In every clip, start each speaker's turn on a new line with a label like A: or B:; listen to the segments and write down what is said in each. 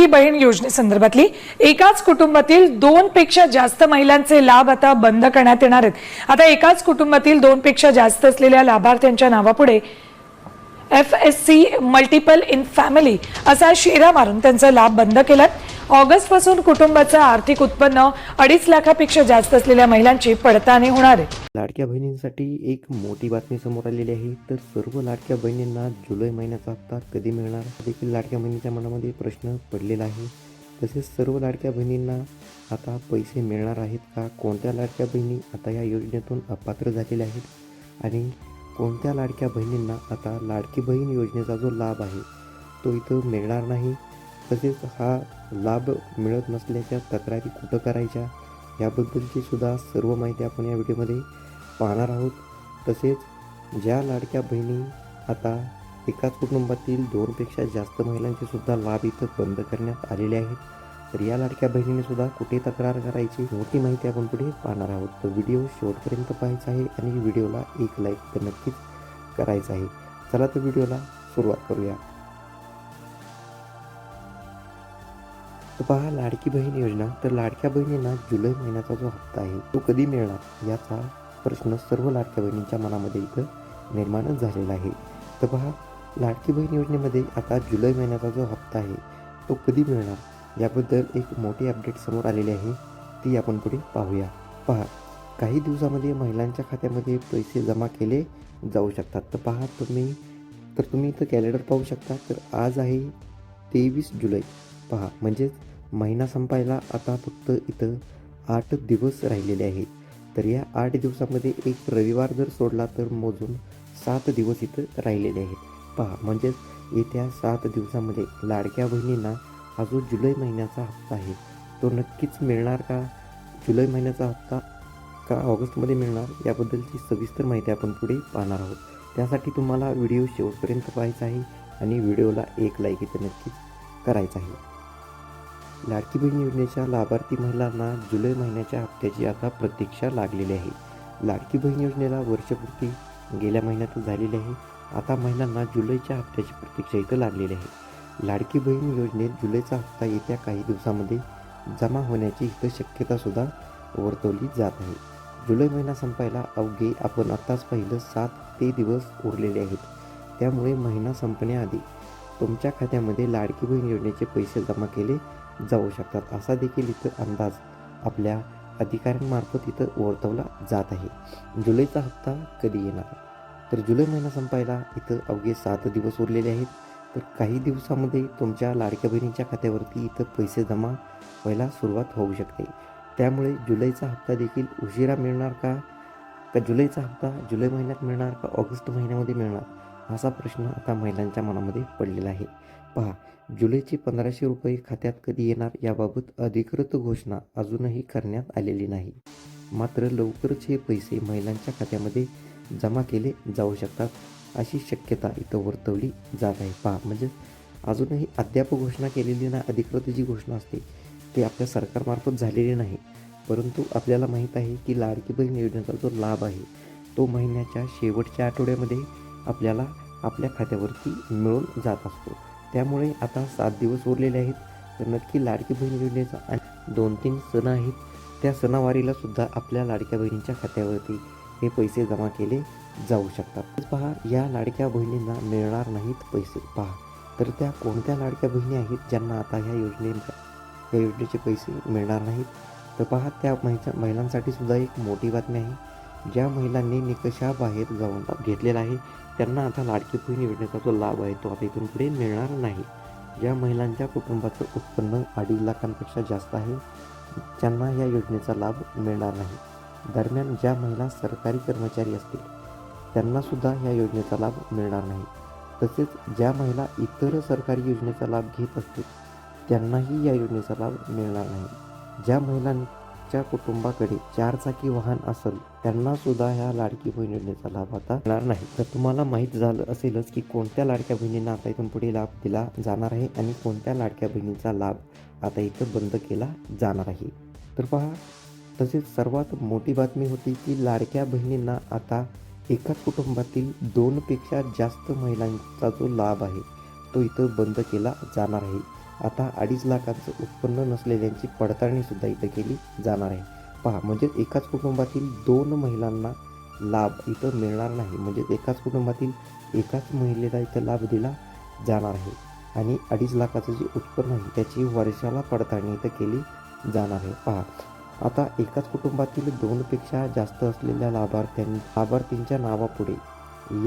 A: ही बहीण योजनेसंदर्भातली एकाच कुटुंबातील दोन पेक्षा जास्त महिलांचे लाभ आता बंद करण्यात येणार आहेत. आता एकाच कुटुंबातील दोन पेक्षा जास्त असलेल्या लाभार्थ्यांच्या नावापुढे F S C multiple in family असा शेरा मारून त्यांचा लाभ बंद केलात ऑगस्टपासून कुटुंबाचं आर्थिक उत्पन्न अडीच लाखापेक्षा जास्त असलेल्या महिलांची पडताळणी होणार आहे.
B: लाडक्या बहिणींसाठी एक मोठी बातमी समोर आलेली आहे. तर सर्व लाडक्या बहिणींना जुलै महिन्याचा हप्ता कधी मिळणार? देखील लाडक्या बहिणीच्या मनामध्ये प्रश्न पडलेला आहे. तसेच सर्व लाडक्या बहिणींना आता पैसे मिळणार आहेत का? कोणत्या लाडक्या बहिणी आता या योजनेतून अपात्र झालेल्या आहेत? आणि कोणत्या लाडक्या बहिणींना आता लाडकी बहीण योजनेचा जो लाभ आहे तो इथं मिळणार नाही? तसेच हा लाभ मिळत नसल्याच्या तक्रारी कुठं करायच्या याबद्दलची सुद्धा सर्व माहिती आपण या व्हिडिओमध्ये पाहणार आहोत. तसेच ज्या लाडक्या बहिणी आता एकाच कुटुंबातील दोनपेक्षा जास्त महिलांचे सुद्धा लाभ इथं बंद करण्यात आलेले आहेत तर या लाडक्या बहिणीने सुद्धा कुठे तक्रार करायची मोठी माहिती आपण पुढे पाहणार आहोत. तर व्हिडिओ शेवटपर्यंत पाहायचा आहे आणि व्हिडिओला एक लाईक तर नक्कीच करायचं आहे. चला तर व्हिडिओला सुरुवात करूया. तर पहा लाडकी बहीण योजना. तर लाडक्या बहिणींना जुलै महिन्याचा जो हप्ता आहे तो कधी मिळणार? याचा प्रश्न सर्व लाडक्या बहिणींच्या मनामध्ये इथं निर्माणच झालेला आहे. तर पहा लाडकी बहीण योजनेमध्ये आता जुलै महिन्याचा जो हप्ता आहे तो कधी मिळणार? याबद्दल एक मोठी अपडेट समोर आलेली आहे ती आपण पुढे पाहूया. पहा काही दिवसामध्ये महिलांच्या खात्यामध्ये पैसे जमा केले जाऊ शकतात. तर पहा तुम्ही तर तुम्ही इथं कॅलेंडर पाहू शकता. तर आज आहे तेवीस जुलै. पहा म्हणजेच महिना संपायला आता फक्त इथं आठ दिवस राहिलेले आहेत. तर या आठ दिवसामध्ये एक रविवार जर सोडला तर मोजून सात दिवस इथं राहिलेले आहेत. पहा म्हणजेच येत्या सात दिवसामध्ये लाडक्या बहिणींना हा जो जुलै महिन्याचा हप्ता आहे तो नक्कीच मिळणार का? जुलै महिन्याचा हप्ता का ऑगस्टमध्ये मिळणार? याबद्दलची सविस्तर माहिती आपण पुढे पाहणार आहोत. त्यासाठी तुम्हाला व्हिडिओ शेवटपर्यंत पाहायचा आहे आणि व्हिडिओला एक लाईक इथं नक्कीच करायचं आहे. लाडकी बहीण योजनेच्या लाभार्थी महिलांना जुलै महिन्याच्या हप्त्याची आता प्रतीक्षा लागलेली आहे. लाडकी बहीण योजनेला वर्षपूर्ती गेल्या महिन्यातच झालेली आहे. आता महिलांना जुलैच्या हप्त्याची प्रतीक्षा इथं लागलेली आहे. लाडकी बहीण योजनेत जुलैचा हप्ता येत्या काही दिवसामध्ये जमा होण्याची इथं शक्यतासुद्धा वर्तवली जात आहे. जुलै महिना संपायला अवघे आपण आत्ताच पाहिलं सात ते दिवस उरलेले आहेत. त्यामुळे महिना संपण्याआधी तुमच्या खात्यामध्ये लाडकी बहीण योजनेचे पैसे जमा केले जाऊ शकतात. असा देखील इथं अंदाज आपल्या अधिकाऱ्यांमार्फत इथं वर्तवला जात आहे. जुलैचा हप्ता कधी येणार तर जुलै महिना संपायला इथं अवघे सात दिवस उरलेले आहेत. तर काही दिवसामध्ये तुमच्या लाडक्या बहिणीच्या खात्यावरती इथं पैसे जमा व्हायला सुरुवात होऊ शकते. त्यामुळे जुलैचा हप्ता देखील उशिरा मिळणार का? का जुलैचा हप्ता जुलै महिन्यात मिळणार का ऑगस्ट महिन्यामध्ये मिळणार? असा प्रश्न आता महिलांच्या मनामध्ये पडलेला आहे. पहा जुलैचे पंधराशे रुपये खात्यात कधी येणार याबाबत अधिकृत घोषणा अजूनही करण्यात आलेली नाही. मात्र लवकरच हे पैसे महिलांच्या खात्यामध्ये जमा केले जाऊ शकतात अशी शक्यता इथं वर्तवली जात आहे. पहा म्हणजे अजूनही अद्याप घोषणा केलेली नाही अधिकृत जी घोषणा असते ती आपल्या सरकारमार्फत झालेली नाही. परंतु आपल्याला माहीत आहे की लाडकी बहीण योजनेचा जो लाभ आहे तो महिन्याच्या शेवटच्या आठवड्यामध्ये आपल्याला आपल्या खात्यावरती मिळून जात असतो. त्यामुळे आता सात दिवस उरलेले आहेत तर नक्की लाडकी बहीण योजनेचा आणि दोन तीन सण आहेत त्या सणावारीला सुद्धा आपल्या लाडक्या बहिणींच्या खात्यावरती हे पैसे जमा केले जाऊ शकतात. पहा या लाडक्या बहिणींना मिळणार नाहीत पैसे. पहा तर त्या कोणत्या लाडक्या बहिणी आहेत ज्यांना आता ह्या योजने या योजनेचे पैसे मिळणार नाहीत? तर पहा त्या महिला महिलांसाठी सुद्धा एक मोठी बातमी आहे. ज्या महिलांनी निकषाबाहेर जाऊन घेतलेला आहे त्यांना आता लाडकी बहीण योजनेचा जो लाभ आहे तो आता इथून पुढे मिळणार नाही. ज्या महिलांच्या कुटुंबाचं उत्पन्न अडीच लाखांपेक्षा जास्त आहे त्यांना या योजनेचा लाभ मिळणार नाही. दरम्यान ज्या महिला सरकारी कर्मचारी असतील त्यांनासुद्धा या योजनेचा लाभ मिळणार नाही. तसेच ज्या महिला इतर सरकारी योजनेचा लाभ घेत असतील त्यांनाही या योजनेचा लाभ मिळणार नाही. ज्या ज्या कुटुंबाकडे चारचाकी वाहन असेल त्यांना सुद्धा ह्या लाडकी बहीण योजनेचा लाभ आता मिळणार नाही. तर तुम्हाला माहीत झालं असेलच की कोणत्या लाडक्या बहिणींना आता इथून पुढे लाभ दिला जाणार आहे आणि कोणत्या लाडक्या बहिणीचा लाभ आता इथं बंद केला जाणार आहे. तर पहा तसेच सर्वात मोठी बातमी होती की लाडक्या बहिणींना आता एकाच कुटुंबातील दोनपेक्षा जास्त महिलांचा जो लाभ आहे तो इथं बंद केला जाणार आहे. आता अडीच लाखांचं उत्पन्न नसलेल्यांची पडताळणी सुद्धा इथं केली जाणार आहे. पहा म्हणजेच एकाच कुटुंबातील दोन महिलांना लाभ इथं मिळणार नाही. म्हणजेच एकाच कुटुंबातील एकाच महिलेला इथं लाभ दिला जाणार आहे. आणि अडीच लाखाचं जे उत्पन्न आहे त्याची वर्षाला पडताळणी इथं केली जाणार आहे. पहा आता एकाच कुटुंबातील दोनपेक्षा जास्त असलेल्या लाभार्थ्यां लाभार्थींच्या नावापुढे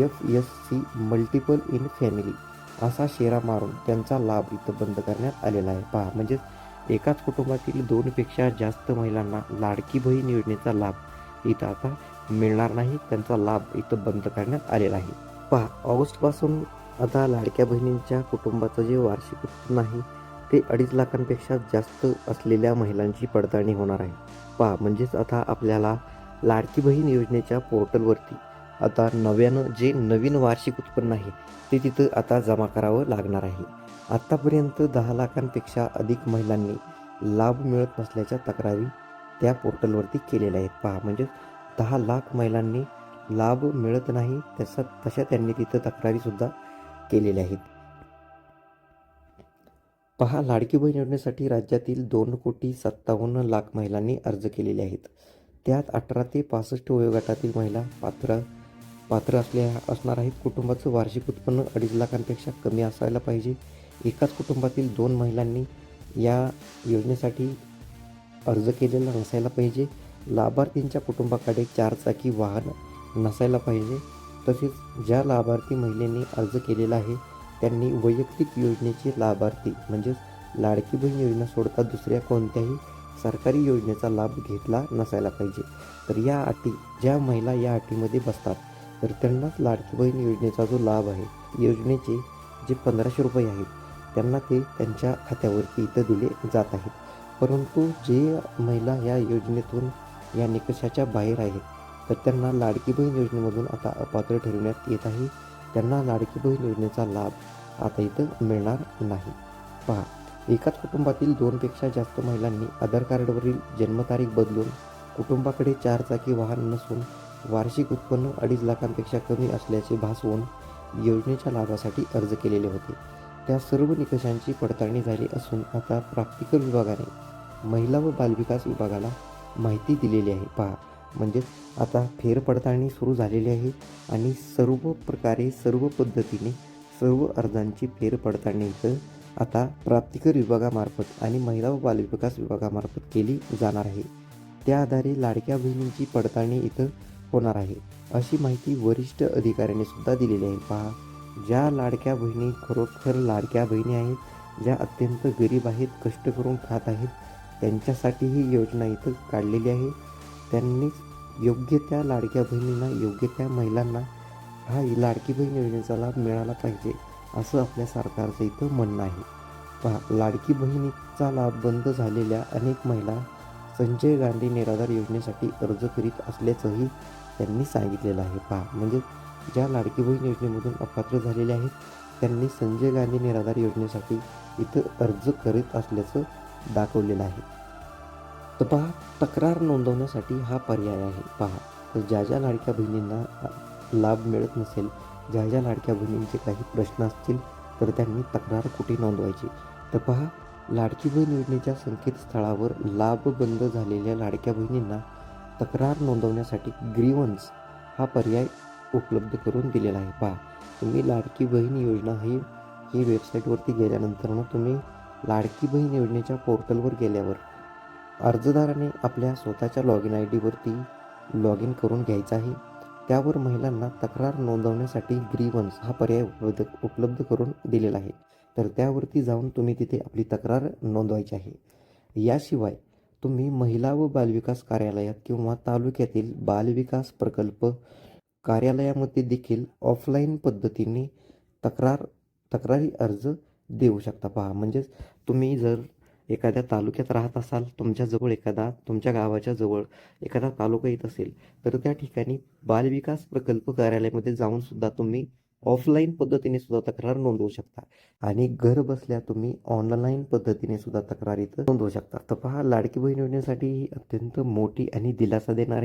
B: F S C multiple in family असा शेरा मारून त्यांचा लाभ इथं बंद करण्यात आलेला आहे. पहा म्हणजेच एकाच कुटुंबातील दोनपेक्षा जास्त महिलांना लाडकी बहीण योजनेचा लाभ इथं आता मिळणार नाही. त्यांचा लाभ इथं बंद करण्यात आलेला आहे. पहा ऑगस्टपासून आता लाडक्या बहिणींच्या कुटुंबाचं जे वार्षिक उत्पन्न आहे ते अडीच लाखांपेक्षा जास्त असलेल्या महिलांची पडताळणी होणार आहे. पहा म्हणजेच आता आपल्याला लाडकी बहीण योजनेच्या पोर्टलवरती आता नव्यानं जे नवीन वार्षिक उत्पन्न आहे ते तिथं आता जमा करावं लागणार आहे. आत्तापर्यंत दहा लाखांपेक्षा अधिक महिलांनी लाभ मिळत नसल्याच्या तक्रारी त्या पोर्टलवरती केलेल्या आहेत. पहा म्हणजे दहा लाख महिलांनी लाभ मिळत नाही तसा तशा त्यांनी तिथं तक्रारीसुद्धा केलेल्या आहेत. पहा लाडकी बहीण योजनेसाठी राज्यातील दोन कोटी सत्तावन्न लाख महिलांनी अर्ज केलेले आहेत. त्यात अठरा ते पासष्ट वयोगटातील महिला पात्र पात्र असल्या असणार आहेत. कुटुंबाचं वार्षिक उत्पन्न अडीच लाखांपेक्षा कमी असायला पाहिजे. एकाच कुटुंबातील दोन महिलांनी या योजनेसाठी अर्ज केलेला नसायला पाहिजे. लाभार्थींच्या कुटुंबाकडे चारचाकी वाहन नसायला पाहिजे. तसेच ज्या लाभार्थी महिलेने अर्ज केलेला आहे त्यांनी वैयक्तिक योजनेचे लाभार्थी म्हणजेच लाडकी बहीण योजना सोडता दुसऱ्या कोणत्याही सरकारी योजनेचा लाभ घेतला नसायला पाहिजे. तर या अटी ज्या महिला या अटीमध्ये बसतात तर त्यांनाच लाडकी बहीण योजनेचा जो लाभ आहे योजनेचे जे पंधराशे रुपये आहेत त्यांना ते त्यांच्या खात्यावरती इथं दिले जात आहेत. परंतु जे महिला या योजनेतून या निकषाच्या बाहेर आहेत तर त्यांना लाडकी बहीण योजनेमधून आता अपात्र ठरवण्यात येत आहे. त्यांना लाडकी बहीण योजनेचा लाभ आता इथं मिळणार नाही. पहा एकाच कुटुंबातील दोनपेक्षा जास्त महिलांनी आधार कार्डवरील जन्मतारीख बदलून कुटुंबाकडे चारचाकी वाहन नसून वार्षिक उत्पन्न अडीच लाखांपेक्षा कमी असल्याचे भासवून योजनेच्या लाभासाठी अर्ज केलेले होते. त्या सर्व निकषांची पडताळणी झाली असून आता प्राप्तिकर विभागाने महिला व बालविकास विभागाला माहिती दिलेली आहे. पहा म्हणजेच आता फेरपडताळणी सुरू झालेली आहे आणि सर्व प्रकारे सर्व पद्धतीने सर्व अर्जांची फेरपडताळणी इथं आता प्राप्तिकर विभागामार्फत आणि महिला व बालविकास विभागामार्फत केली जाणार आहे. त्या आधारे लाडक्या बहिणींची पडताळणी इथं होणार आहे. अशी माहिती वरिष्ठ अधिकाऱ्यांनी सुद्धा दिलेली आहे. पहा ज्या लाडक्या बहिणी खरोखर लाडक्या बहिणी आहेत ज्या अत्यंत गरीब आहेत कष्ट करून खात आहेत त्यांच्यासाठी ही योजना इथं काढलेली आहे. त्यांनीच योग्य त्या लाडक्या बहिणींना योग्य त्या महिलांना हा लाडकी बहीण योजनेचा लाभ मिळाला पाहिजे असं आपल्या सरकारचं इथं म्हणणं आहे. पहा लाडकी बहिणीचा लाभ बंद झालेल्या अनेक महिला संजय गांधी निराधार योजनेसाठी अर्ज करीत असल्याचंही त्यांनी सांगितलेलं आहे. पहा म्हणजे ज्या लाडकी बहीण योजनेमधून अपात्र झालेले आहेत त्यांनी संजय गांधी निराधार योजनेसाठी इथं अर्ज करीत असल्याचं दाखवलेलं आहे. तर पहा तक्रार नोंदवण्यासाठी हा पर्याय आहे. पहा तर ज्या ज्या लाडक्या बहिणींना लाभ मिळत नसेल ज्या ज्या लाडक्या बहिणींचे काही प्रश्न असतील तर त्यांनी तक्रार कुठे नोंदवायची? तर पहा लाडकी बहीण योजनेच्या संकेतस्थळावर लाभ बंद झालेल्या लाडक्या बहिणींना तक्रार नोंदवण्यासाठी ग्रीवन्स हा पर्याय उपलब्ध करून दिलेला आहे. पहा तुम्ही लाडकी बहीण योजना ही ही वेबसाईटवरती गेल्यानंतर ना तुम्ही लाडकी बहीण योजनेच्या पोर्टलवर गेल्यावर अर्जदाराने आपल्या स्वतःच्या लॉगिन आय डीवरती लॉग इन करून घ्यायचं आहे. त्यावर महिलांना तक्रार नोंदवण्यासाठी ग्रीवन्स हा पर्याय उपलब्ध उपलब्ध करून दिलेला आहे. तर त्यावरती जाऊन तुम्ही तिथे आपली तक्रार नोंदवायची आहे. याशिवाय तुम्ही महिला व बालविकास कार्यालयात किंवा तालुक्यातील बालविकास प्रकल्प कार्यालयामध्ये देखील ऑफलाईन पद्धतीने तक्रार तक्रारी अर्ज देऊ शकता. पहा म्हणजेच तुम्ही जर एखाद्या तालुक्यात राहत असाल तुमच्याजवळ एखादा तुमच्या गावाच्या जवळ एखादा तालुका येत असेल तर त्या ठिकाणी बालविकास प्रकल्प कार्यालयामध्ये जाऊनसुद्धा तुम्ही ऑफलाईन पद्धतीने सुद्धा तक्रार नोंदवू शकता. आणि घर बसल्या तुम्ही ऑनलाईन पद्धतीने सुद्धा तक्रार इथं नोंदवू शकता. तर पहा लाडकी बहीण योजनेसाठी ही अत्यंत मोठी आणि दिलासा देणारी